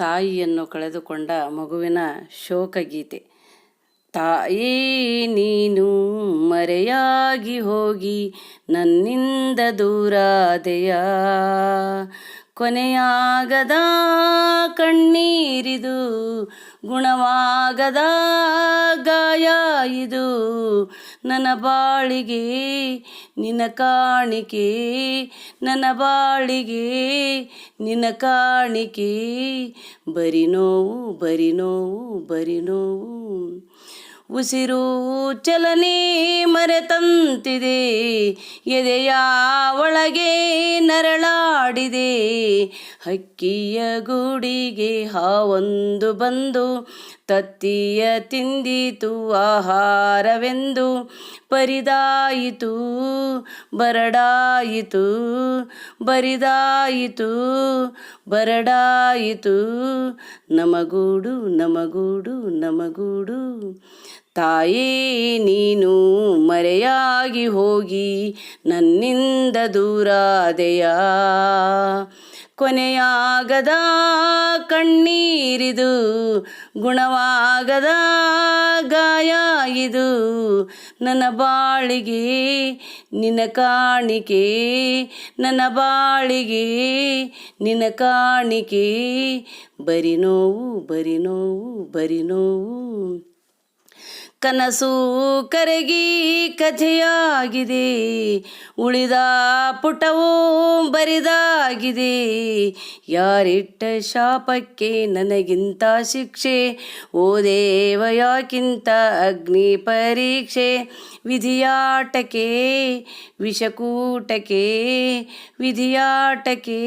ತಾಯಿಯನ್ನು ಕಳೆದುಕೊಂಡ ಮಗುವಿನ ಶೋಕಗೀತೆ. ತಾಯಿ ನೀನು ಮರೆಯಾಗಿ ಹೋಗಿ ನನ್ನಿಂದ ದೂರಾದೆಯ? ಕೊನೆಯಾಗದ ಕಣ್ಣೀರಿದು ಗುಣವಾಗದ ಗಾಯ ಇದು ನನ್ನ ಬಾಳಿಗೆ, ನಿನ್ನ ಕಾಣಿಕೆ. ನನ್ನ ಬಾಳಿಗೆ, ನಿನ್ನ ಕಾಣಿಕೆ. ಬರಿ ನೋವು ಬರಿ ನೋವು ಬರಿ ನೋವು. ಉಸಿರು ಚಲನೆ ಮರೆತಂತಿದೆ. ಎದೆಯ ಒಳಗೆ ನರಳಾಡಿದೆ. ಹಕ್ಕಿಯ ಗೂಡಿಗೆ ಹಾವೊಂದು ಬಂದು, ತತ್ತಿಯ ತಿಂದಿತು ಆಹಾರವೆಂದು ಪರಿದಾಯಿತು, ಬರಡಾಯಿತು, ಬರಿದಾಯಿತು, ಬರಡಾಯಿತು. ನಮಗೂಡು ನಮಗೂಡು ನಮಗೂಡು ತಾಯೇ, ನೀನು ಮರೆಯಾಗಿ ಹೋಗಿ ನನ್ನಿಂದ ದೂರಾದೆಯ? ಕೊನೆಯಾಗದ ಕಣ್ಣೀರಿದು, ಗುಣವಾಗದ ಗಾಯ ಇದು ನನ್ನ ಬಾಳಿಗೆ ನಿನ್ನ ಕಾಣಿಕೆ, ನನ್ನ ಬಾಳಿಗೆ ನಿನ್ನ ಕಾಣಿಕೆ, ಬರಿ ನೋವು ಬರಿ ನೋವು ಬರಿ ನೋವು. ಕನಸು ಕರಗಿ ಕಥೆಯಾಗಿದೆ. ಉಳಿದ ಪುಟವು ಬರಿದಾಗಿದೆ. ಯಾರಿಟ್ಟ ಶಾಪಕ್ಕೆ ನನಗಿಂತ ಶಿಕ್ಷೆ? ಓ ದೇವ, ಯಾಕಿಂತ ಅಗ್ನಿ ಪರೀಕ್ಷೆ? ವಿಧಿಯಾಟಕೆ ವಿಷಕೂಟಕೆ ವಿಧಿಯಾಟಕೆ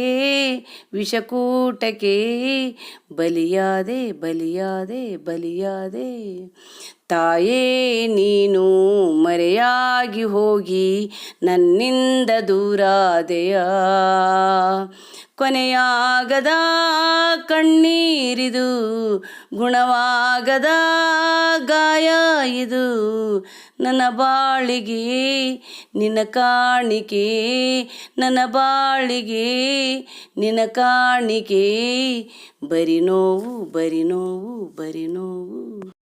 ವಿಷಕೂಟಕೆ ಬಲಿಯಾದೆ ಬಲಿಯಾದೆ ಬಲಿಯಾದೆ. ತಾಯೇ, ನೀನು ಮರೆಯಾಗಿ ಹೋಗಿ ನನ್ನಿಂದ ದೂರಾದೆಯ? ಕೊನೆಯಾಗದ ಕಣ್ಣೀರಿದು, ಗುಣವಾಗದ ಗಾಯ ಇದು. ನನ್ನ ಬಾಳಿಗೆ ನಿನ್ನ ಕಾಣಿಕೆ, ನನ್ನ ಬಾಳಿಗೆ ನಿನ್ನ ಕಾಣಿಕೆ. ಬರಿ ನೋವು ಬರಿ ನೋವು ಬರಿ ನೋವು.